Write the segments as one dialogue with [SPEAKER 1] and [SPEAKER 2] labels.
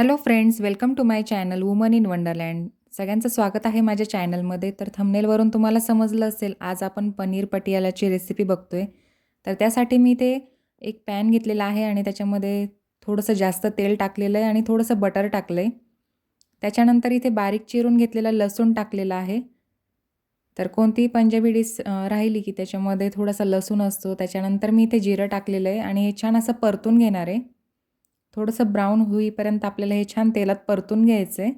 [SPEAKER 1] Hello friends welcome to my channel woman in wonderland सगळ्यांचं स्वागत आहे माझ्या चॅनलमध्ये तर थंबनेलवरून तुम्हाला समजलं असेल आज आपण पनीर पटियालाची रेसिपी बघतोय. तर त्यासाठी मी ते एक पॅन घेतलेला आहे आणि त्याच्यामध्ये थोडंसं जास्त तेल टाकलेलं आहे आणि थोडंसं बटर टाकलं आहे त्याच्यानंतर इथे बारीक चिरून घेतलेला लसूण टाकलेला आहे. तर कोणतीही पंजाबी डिश राहिली की त्याच्यामध्ये थोडासा लसूण असतो. त्याच्यानंतर मी इथे जिरं टाकलेलं आहे आणि हे छान असं परतून घेणार आहे. थोडंसं ब्राऊन होईपर्यंत आपल्याला हे छान तेलात परतून घ्यायचं आहे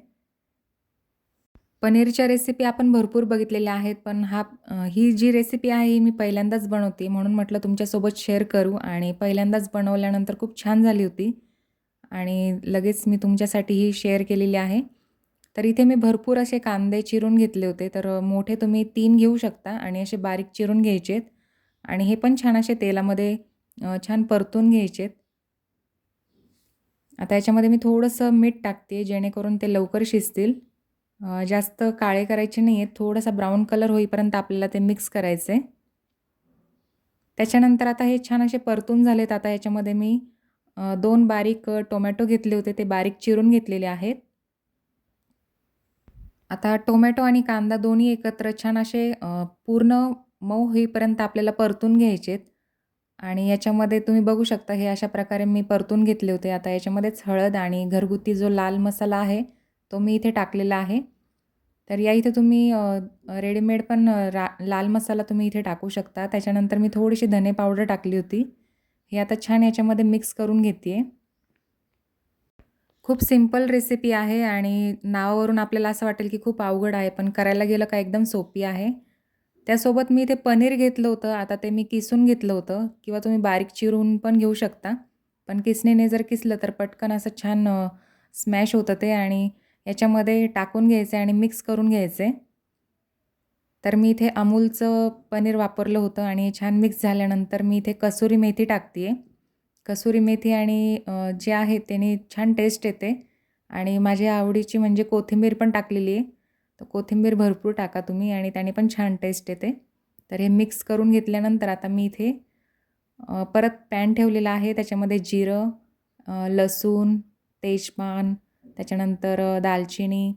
[SPEAKER 1] पनीरच्या रेसिपी आपण भरपूर बघितलेल्या आहेत पण हा ही जी रेसिपी आहे ही मी पहिल्यांदाच बनवते म्हणून म्हटलं तुमच्यासोबत शेअर करू आणि पहिल्यांदाच बनवल्यानंतर खूप छान झाली होती आणि लगेच मी तुमच्यासाठी ही शेअर केलेली आहे. तर इथे मी भरपूर असे कांदे चिरून घेतले होते तर मोठे तुम्ही तीन घेऊ शकता आणि असे बारीक चिरून घ्यायचेत आणि हे पण छान असे तेलामध्ये छान परतून घ्यायचेत. आता याच्यामध्ये मी थोडंसं मीठ टाकते जेणेकरून ते लवकर शिजतील. जास्त काळे करायचे नाही आहेत थोडासा ब्राऊन कलर होईपर्यंत आपल्याला ते मिक्स करायचं आहे त्याच्यानंतर आता हे छान असे परतून झालेत. आता याच्यामध्ये मी दोन बारीक टोमॅटो घेतले होते. ते बारीक चिरून घेतलेले आहेत. आता टोमॅटो आणि कांदा दोन्ही एकत्र छान असे पूर्ण मऊ होईपर्यंत आपल्याला परतून घ्यायचेत. आणि याच्यामध्ये तुम्ही बघू शकता हे अशा प्रकारे मी परतून घेतले होते. आता याच्यामध्येच हळद आणि घरगुती जो लाल मसाला आहे तो मी इथे टाकलेला आहे. तर या इथे तुम्ही रेडीमेड पण रा लाल मसाला तुम्ही इथे टाकू शकता. त्याच्यानंतर मी थोडीशी धने पावडर टाकली होती. हे आता छान याच्यामध्ये मिक्स करून घेते खूप सिंपल रेसिपी आहे आणि नावावरून आपल्याला असं वाटेल की खूप अवघड आहे पण करायला गेलं का एकदम सोपी आहे. त्यासोबत मी ते पनीर घेतलं होतं. आता ते मी किसून घेतलं होतं. किंवा तुम्ही बारीक चिरून पण घेऊ शकता. पण किसणीने जर किसलं तर पटकन असं छान स्मॅश होतं ते आणि याच्यामध्ये टाकून घ्यायचे आणि मिक्स करून घ्यायचे. तर मी इथे अमूलचं पनीर वापरलं होतं आणि छान मिक्स झाल्यानंतर मी इथे कसुरी मेथी टाकते आहे कसुरी मेथी आणि जे आहे त्याने छान टेस्ट येते. आणि माझ्या आवडीची म्हणजे कोथिंबीर पण टाकलेली आहे. तर कोथिंबीर भरपूर टाका तुम्ही आणि त्याने पण छान टेस्ट येते. तर हे मिक्स करून घेतल्यानंतर आता मी इथे परत पॅन ठेवलेला आहे. त्याच्यामध्ये जिरं लसूण तेजपान त्याच्यानंतर दालचिनी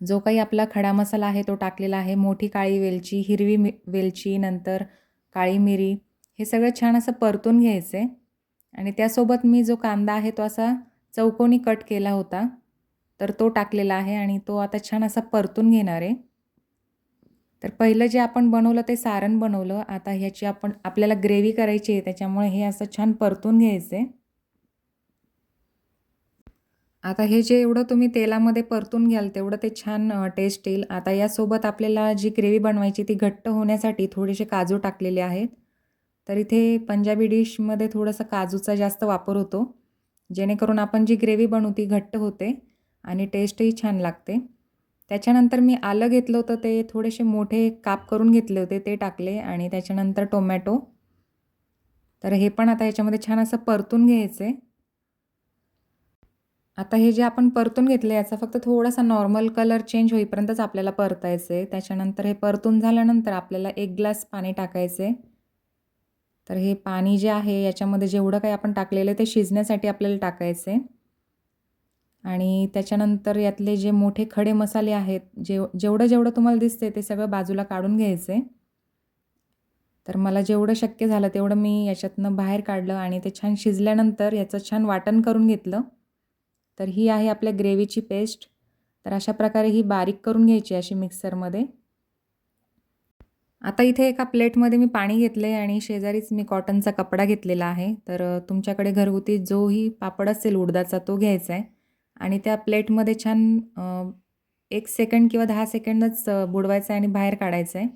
[SPEAKER 1] जो काही आपला खडा मसाला आहे तो टाकलेला आहे. मोठी काळी वेलची हिरवी मि वेलची नंतर काळी मिरी हे सगळं छान असं परतून घ्यायचं. आहे आणि त्यासोबत मी जो कांदा आहे तो असा चौकोनी कट केला होता. तर तो टाकलेला आहे आणि तो आता छान असा परतून घेणार आहे. तर पहिलं जे आपण बनवलं ते सारण बनवलं. आता ह्याची आपण आपल्याला ग्रेव्ही करायची आहे त्याच्यामुळे हे असं छान परतून घ्यायचं. आहे आता हे जे एवढं तुम्ही तेलामध्ये परतून घ्याल तेवढं ते छान टेस्ट येईल. आता यासोबत आपल्याला जी ग्रेव्ही बनवायची ती घट्ट होण्यासाठी थोडेसे काजू टाकलेले आहेत. तर इथे पंजाबी डिशमध्ये थोडंसं काजूचा जास्त वापर होतो. जेणेकरून आपण जी ग्रेव्ही बनवू ती घट्ट होते. आणि टेस्टही छान लागते. त्याच्यानंतर मी आलं घेतलं होतं ते थोडेसे मोठे काप करून घेतले होते ते टाकले आणि त्याच्यानंतर टोमॅटो. तर हे पण आता याच्यामध्ये छान असं परतून घ्यायचं आहे आता हे जे आपण परतून घेतलं याचा फक्त थोडासा नॉर्मल कलर चेंज होईपर्यंतच आपल्याला परतायचं आहे त्याच्यानंतर हे परतून झाल्यानंतर आपल्याला एक ग्लास पाणी टाकायचं आहे तर हे पाणी जे आहे याच्यामध्ये जेवढं काही आपण टाकलेलं आहे ते शिजण्यासाठी आपल्याला टाकायचं आहे आणि त्याच्यानंतर यातले जे मोठे खडे मसाले आहेत जेव जेवढं जेवढं तुम्हाला दिसते ते सगळं बाजूला काढून घ्यायचे तर मला जेवढं शक्य झालं तेवढं मी याच्यातनं बाहेर काढलं आणि ते छान शिजल्यानंतर याचं छान वाटण करून घेतलं. तर ही आहे आपल्या ग्रेव्हीची पेस्ट. तर अशा प्रकारे ही बारीक करून घ्यायची अशी मिक्सरमध्ये. आता इथे एका प्लेटमध्ये मी पाणी घेतलं आहे आणि शेजारीच मी कॉटनचा कपडा घेतलेला आहे. तर तुमच्याकडे घरगुती जोही पापड असेल उडदाचा तो घ्यायचा आहे आणि त्या प्लेटमध्ये छान एक सेकंड किंवा दहा सेकंडच बुडवायचं आहे आणि बाहेर काढायचं आहे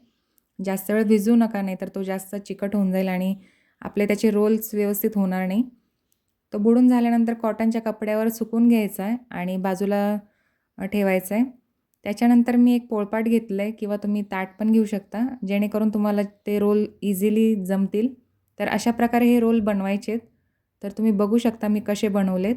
[SPEAKER 1] जास्त वेळ भिजू नका नाही तर तो जास्त चिकट होऊन जाईल आणि आपले त्याचे रोल्स व्यवस्थित होणार नाही. तो बुडून झाल्यानंतर कॉटनच्या कपड्यावर सुकून घ्यायचा आहे आणि बाजूला ठेवायचं आहे त्याच्यानंतर मी एक पोळपाट घेतलं आहे किंवा तुम्ही ताट पण घेऊ शकता जेणेकरून तुम्हाला ते रोल इझिली जमतील. तर अशा प्रकारे हे रोल बनवायचेत. तर तुम्ही बघू शकता मी कसे बनवलेत.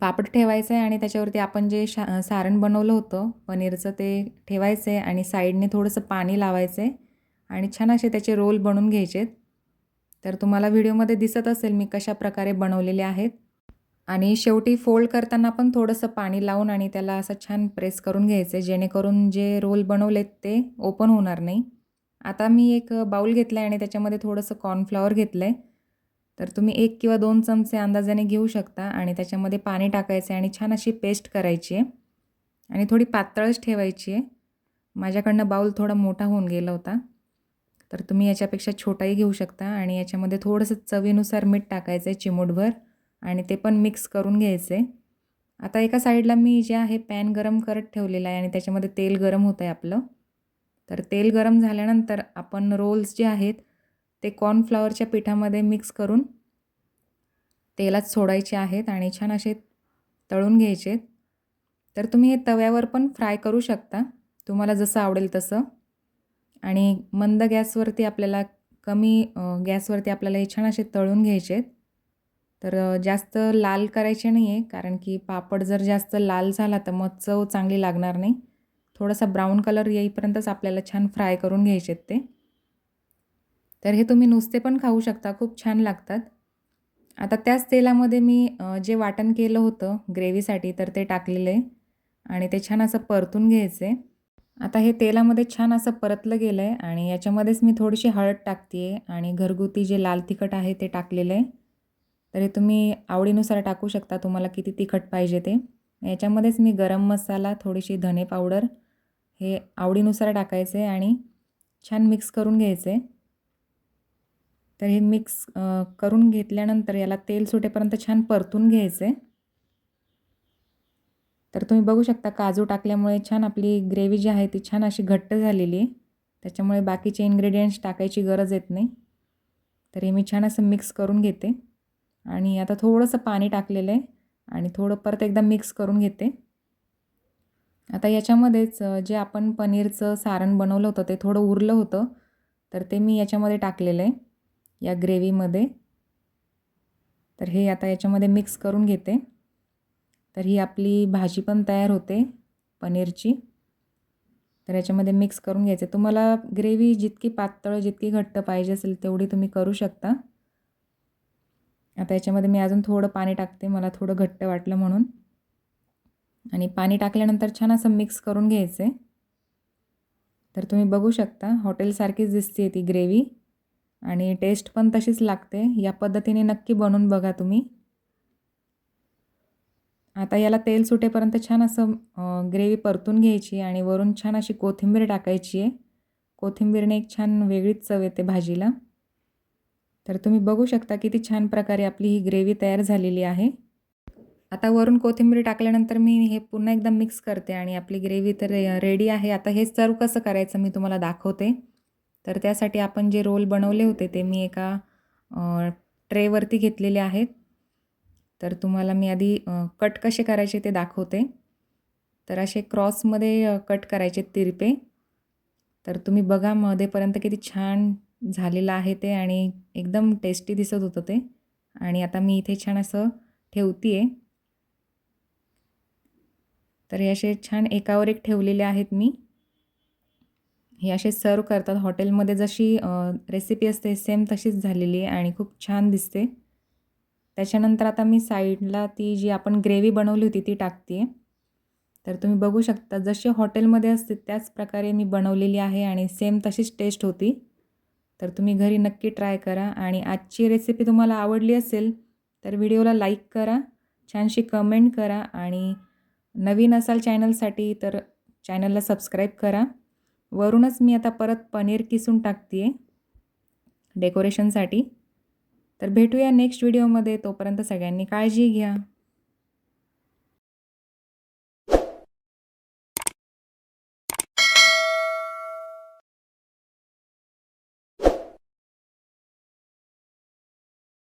[SPEAKER 1] पापड ठेवायचं आहे आणि त्याच्यावरती आपण जे शा सारण बनवलं होतं पनीरचं ते ठेवायचं आहे आणि साईडने थोडंसं पाणी लावायचं आहे आणि छान असे त्याचे रोल बनवून घ्यायचे तर तुम्हाला व्हिडिओमध्ये दिसत असेल मी कशा प्रकारे बनवलेले आहेत. आणि शेवटी फोल्ड करताना पण थोडंसं पाणी लावून आणि त्याला असं छान प्रेस करून घ्यायचं आहे जेणेकरून जे रोल बनवलेत ते ओपन होणार नाही. आता मी एक बाऊल घेतला आहे आणि त्याच्यामध्ये थोडंसं कॉर्नफ्लॉवर घेतलं आहे. तर तुम्ही एक किंवा दोन चमचे अंदाजाने घेऊ शकता आणि त्याच्यामध्ये पाणी टाकायचं आहे आणि छान अशी पेस्ट करायची आहे. आणि थोडी पातळच ठेवायची आहे. माझ्याकडनं बाऊल थोडा मोठा होऊन गेला होता. तर तुम्ही याच्यापेक्षा छोटाही घेऊ शकता आणि याच्यामध्ये थोडंसं चवीनुसार मीठ टाकायचं आहे चिमूटभर आणि ते पण मिक्स करून घ्यायचं. आहे आता एका साईडला मी जे आहे पॅन गरम करत ठेवलेलं आहे आणि त्याच्यामध्ये तेल गरम होतं आहे आपलं. तर तेल गरम झाल्यानंतर आपण रोल्स जे आहेत ते कॉर्नफ्लॉवरच्या पिठामध्ये मिक्स करून तेलात सोडायचे आहेत आणि छान असे तळून घ्यायचे. तर तुम्ही हे तव्यावर पण फ्राय करू शकता. तुम्हाला जसं आवडेल तसं. आणि मंद गॅसवरती आपल्याला कमी गॅसवरती आपल्याला हे छान असे तळून घ्यायचे तर जास्त लाल करायचे नाही आहे कारण की पापड जर जास्त लाल झाला तर मग चव चांगली लागणार नाही. थोडासा ब्राऊन कलर येईपर्यंतच आपल्याला छान फ्राय करून घ्यायचे आहेत ते. तर हे तुम्ही नुसते पण खाऊ शकता खूप छान लागतात. आता त्याच तेलामध्ये मी जे वाटण केलं होतं ग्रेव्हीसाठी तर ते टाकलेलं आहे आणि ते छान असं परतून घ्यायचं. आहे आता हे तेलामध्ये छान असं परतलं गेलं आहे आणि याच्यामध्येच मी थोडीशी हळद टाकते आहे आणि घरगुती जे लाल तिखट आहे ते टाकलेलं आहे. तर हे तुम्ही आवडीनुसार टाकू शकता तुम्हाला किती तिखट पाहिजे ते. याच्यामध्येच मी गरम मसाला थोडीशी धने पावडर हे आवडीनुसार टाकायचे आणि छान मिक्स करून घ्यायचे. तर हे मिक्स करून घेतल्यानंतर याला तेल सुटेपर्यंत छान परतून घ्यायचं. आहे तर तुम्ही बघू शकता काजू टाकल्यामुळे छान आपली ग्रेव्ही जी आहे ती छान अशी घट्ट झालेली. आहे त्याच्यामुळे बाकीचे इन्ग्रेडियंट्स टाकायची गरज येत नाही. तर हे मी छान असं मिक्स करून घेते. आणि आता थोडंसं पाणी टाकलेलं आहे आणि थोडं परत एकदा मिक्स करून घेते. आता याच्यामध्येच जे आपण पनीरचं सारण बनवलं होतं ते थोडं उरलं होतं. तर ते मी याच्यामध्ये टाकलेलं आहे. या ग्रेव्हीमध्ये. तर हे आता याच्यामध्ये मिक्स करून घेते. तर ही आपली भाजी पण तयार होते पनीरची. तर याच्यामध्ये मिक्स करून घ्यायचे. तुम्हाला ग्रेव्ही जितकी पातळ जितकी घट्ट पाहिजे असेल तेवढी तुम्ही करू शकता. आता याच्यामध्ये मी अजून थोडं पाणी टाकते मला थोडं घट्ट वाटलं म्हणून. आणि पाणी टाकल्यानंतर छान असं मिक्स करून घ्यायचं. आहे तर तुम्ही बघू शकता हॉटेलसारखीच दिसते ती ग्रेव्ही. आणि टेस्ट पण तशीच लागते. या पद्धतीने नक्की बनवून बघा तुम्ही. आता याला तेल सुटेपर्यंत छान असं ग्रेव्ही परतून घ्यायची आणि वरून छान अशी कोथिंबीर टाकायची आहे. कोथिंबीरने एक छान वेगळीच चव येते भाजीला. तर तुम्ही बघू शकता किती छान प्रकारे आपली ही ग्रेव्ही तयार झालेली आहे. आता वरून कोथिंबीर टाकल्यानंतर मी हे पुन्हा एकदा मिक्स करते आणि आपली ग्रेव्ही तर रेडी आहे. आता हे सर्व कसं करायचं मी तुम्हाला दाखवते. तर त्यासाठी आपण जे रोल बनवले होते ते मी एका ट्रेवरती घेतलेले आहेत. तर तुम्हाला मी आधी कट कसे करायचे ते दाखवते. तर असे क्रॉसमध्ये कट करायचे तिरपे. तर तुम्ही बघा मध्येपर्यंत किती छान झालेलं आहे ते आणि एकदम टेस्टी दिसत होतं ते. आणि आता मी इथे छान असं ठेवते आहे तर हे असे छान एकावर एक ठेवलेले आहेत मी. हे असे सर्व करतात. हॉटेलमध्ये जशी रेसिपी असते सेम तशीच झालेली आहे आणि खूप छान दिसते. त्याच्यानंतर आता मी साईडला ती जी आपण ग्रेव्ही बनवली होती ती टाकते आहे तर तुम्ही बघू शकता जशी हॉटेलमध्ये असते त्याच प्रकारे मी बनवलेली आहे आणि सेम तशीच टेस्ट होती. तर तुम्ही घरी नक्की ट्राय करा आणि आजची रेसिपी तुम्हाला आवडली असेल तर व्हिडिओला लाईक करा छानशी कमेंट करा आणि नवीन असाल चॅनलसाठी तर चॅनलला सबस्क्राईब करा. वरूनच मी आता परत पनीर किसून टाकते आहे डेकोरेशनसाठी. तर भेटूया नेक्स्ट व्हिडिओमध्ये. तोपर्यंत सगळ्यांनी काळजी घ्या.